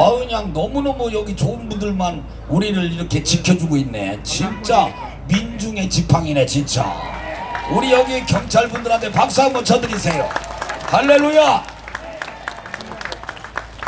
아 그냥 너무너무 여기 좋은 분들만 우리를 이렇게 지켜주고 있네. 진짜 민중의 지팡이네 진짜. 우리 여기 경찰분들한테 박수 한번 쳐드리세요. 할렐루야!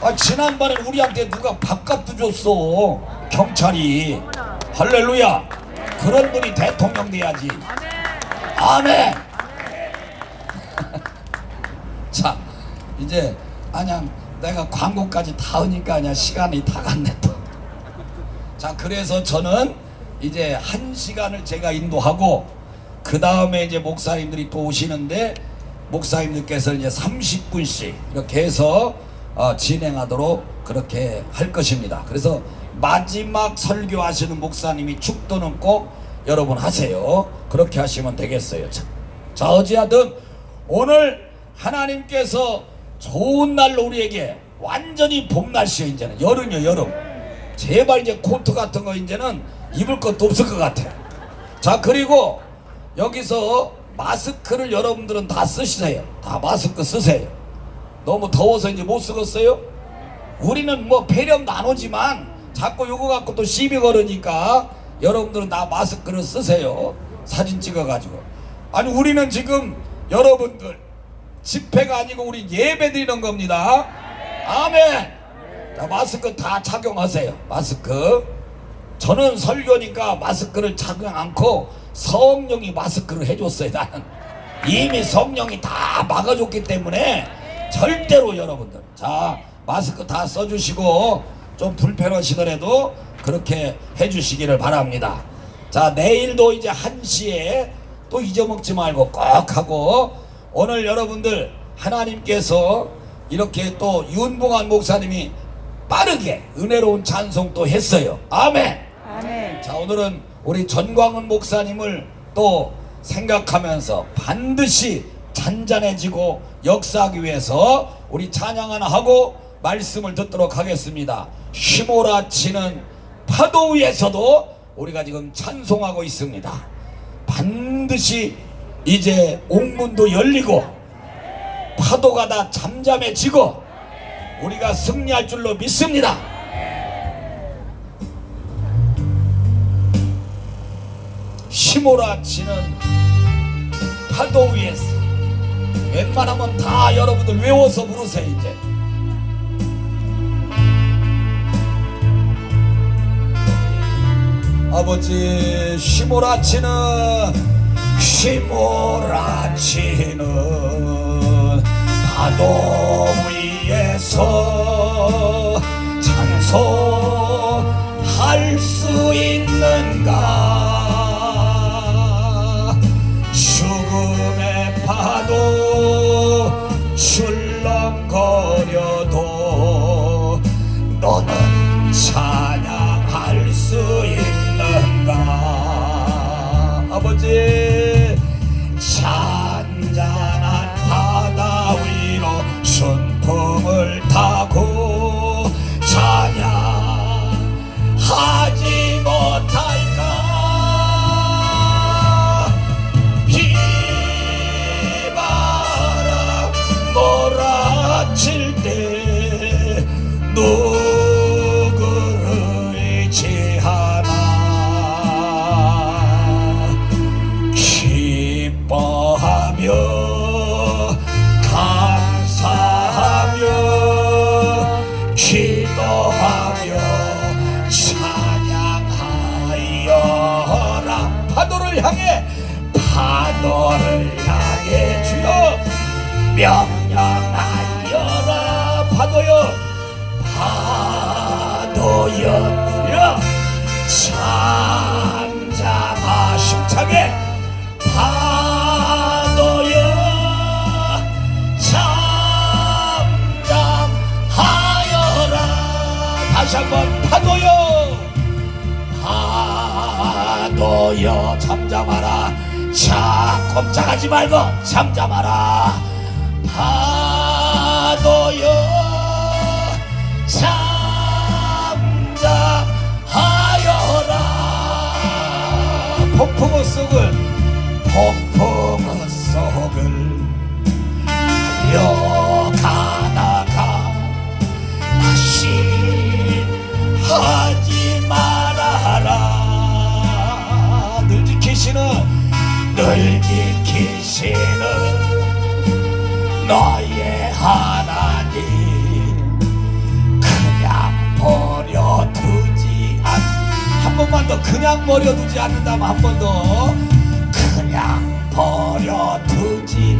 아 지난번에 우리한테 누가 밥값도 줬어 경찰이. 할렐루야! 그런 분이 대통령 돼야지. 아멘! 자 이제 그냥 내가 광고까지 다 하니까 그냥 시간이 다 갔네 또. 자 그래서 저는 이제 한 시간을 제가 인도하고 그 다음에 이제 목사님들이 또 오시는데 목사님들께서 이제 30분씩 이렇게 해서 어, 진행하도록 그렇게 할 것입니다. 그래서 마지막 설교하시는 목사님이 축도는 꼭 여러분 하세요. 그렇게 하시면 되겠어요. 자, 자 어찌하든 오늘 하나님께서 좋은 날로 우리에게 완전히 봄 날씨요 이제는 여름이요 여름. 제발 이제 코트 같은 거 이제는 입을 것도 없을 것 같아 자 그리고 여기서 마스크를 여러분들은 다 쓰세요. 다 마스크 쓰세요. 너무 더워서 이제 못 쓰겠어요? 우리는 뭐안 오지만 자꾸 요거 갖고 또 시비 걸으니까 여러분들은 다 마스크를 쓰세요. 사진 찍어가지고. 아니 우리는 지금 여러분들 집회가 아니고 우리 예배 드리는 겁니다. 아멘. 자, 마스크 다 착용하세요. 마스크. 저는 설교니까 마스크를 착용 않고 성령이 마스크를 해줬어요 나는. 이미 성령이 다 막아줬기 때문에 절대로 여러분들 자 마스크 다 써주시고 좀 불편하시더라도 그렇게 해주시기를 바랍니다. 자 내일도 이제 1시에 또 잊어먹지 말고 꼭 하고 오늘 여러분들 하나님께서 이렇게 또 윤봉한 목사님이 빠르게 은혜로운 찬송 또 했어요 아멘 아멘. 자 오늘은 우리 전광훈 목사님을 또 생각하면서 반드시 잔잔해지고 역사하기 위해서 우리 찬양 하나 하고 말씀을 듣도록 하겠습니다. 휘몰아치는 파도 위에서도 우리가 지금 찬송하고 있습니다. 반드시 이제 옥문도 열리고 파도가 다 잠잠해지고 우리가 승리할 줄로 믿습니다. 휘몰아치는 파도 위에서 웬만하면 다 여러분들 외워서 부르세요 이제 아버지 휘몰아치는 휘 몰아치는 파도 위에서 찬송 명령하여라. 파도여 파도여 잠잠하 심차게 파도여. 잠잠하여라. 다시 한번 파도여. 파도여. 잠잠하라. 자 꼼짝하지 말고 잠잠하라 하도여 참다하여라. 폭포 속을 폭포 속을 달려가다가 다시 하지 말아라. 늘 지키시는 늘 지키시는 너의 하나님 그냥 버려두지 않. 한 번만 더 그냥 버려두지 않는다면 한 번 더. 그냥 버려두지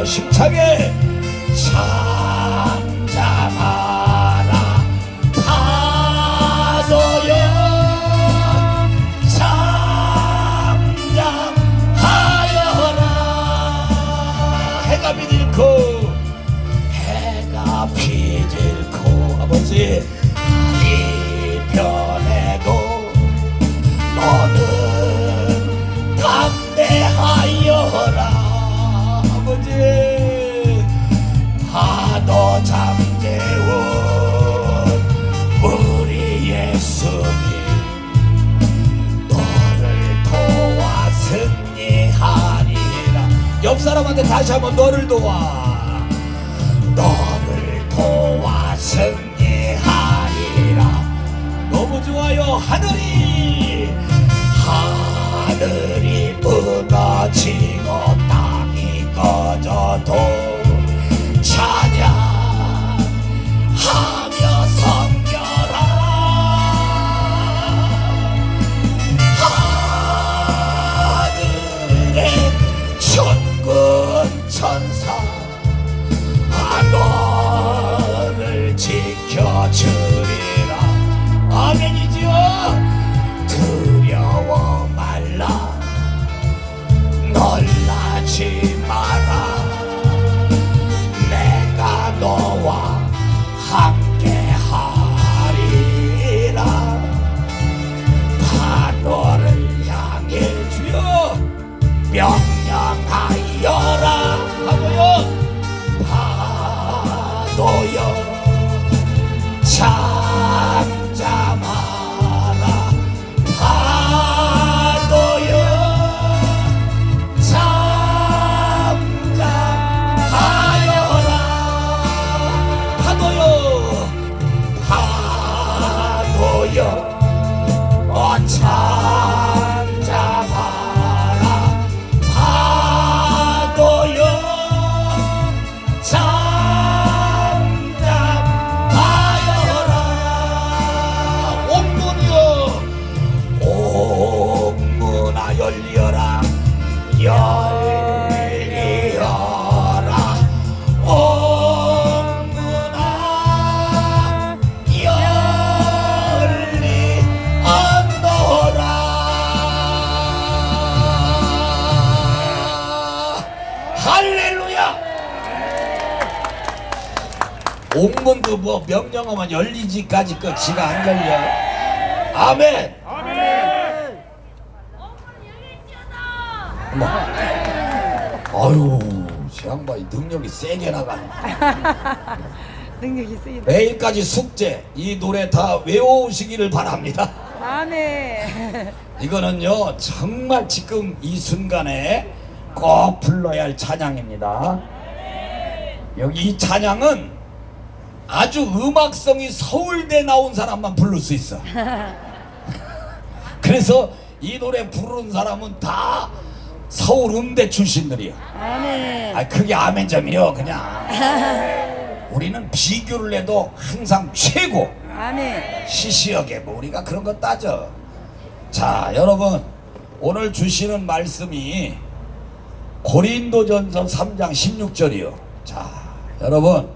파도여 힘차게 잠잠하라. 파도여 잠잠하여라. 해가 비질고 해가 비질고 아버지 옆 사람한테 다시 한번 너를 도와. 너를 도와 승리하리라. 너무 좋아요. 하늘이 하늘이 무너지고 땅이 꺼져 도 heart. 명령하면 열리지까지 그 지가 안 열려 아멘! 어머. 아유 저 양반이 능력이 세게 나가네. 능력이 쓰이다. 내일까지 숙제 이 노래 다 외워오시기를 바랍니다. 아멘. 이거는요 정말 지금 이 순간에 꼭 불러야 할 찬양입니다. 여기 이 찬양은 아주 음악성이 서울대 나온 사람만 부를 수 있어 그래서 이 노래 부르는 사람은 다 서울 음대 출신들이야 아멘. 아 그게 아멘점이요 그냥 우리는 비교를 해도 항상 최고 아멘. 시시하게 뭐 우리가 그런 거 따져 자 여러분 오늘 주시는 말씀이 고린도전서 3장 16절이요. 자, 여러분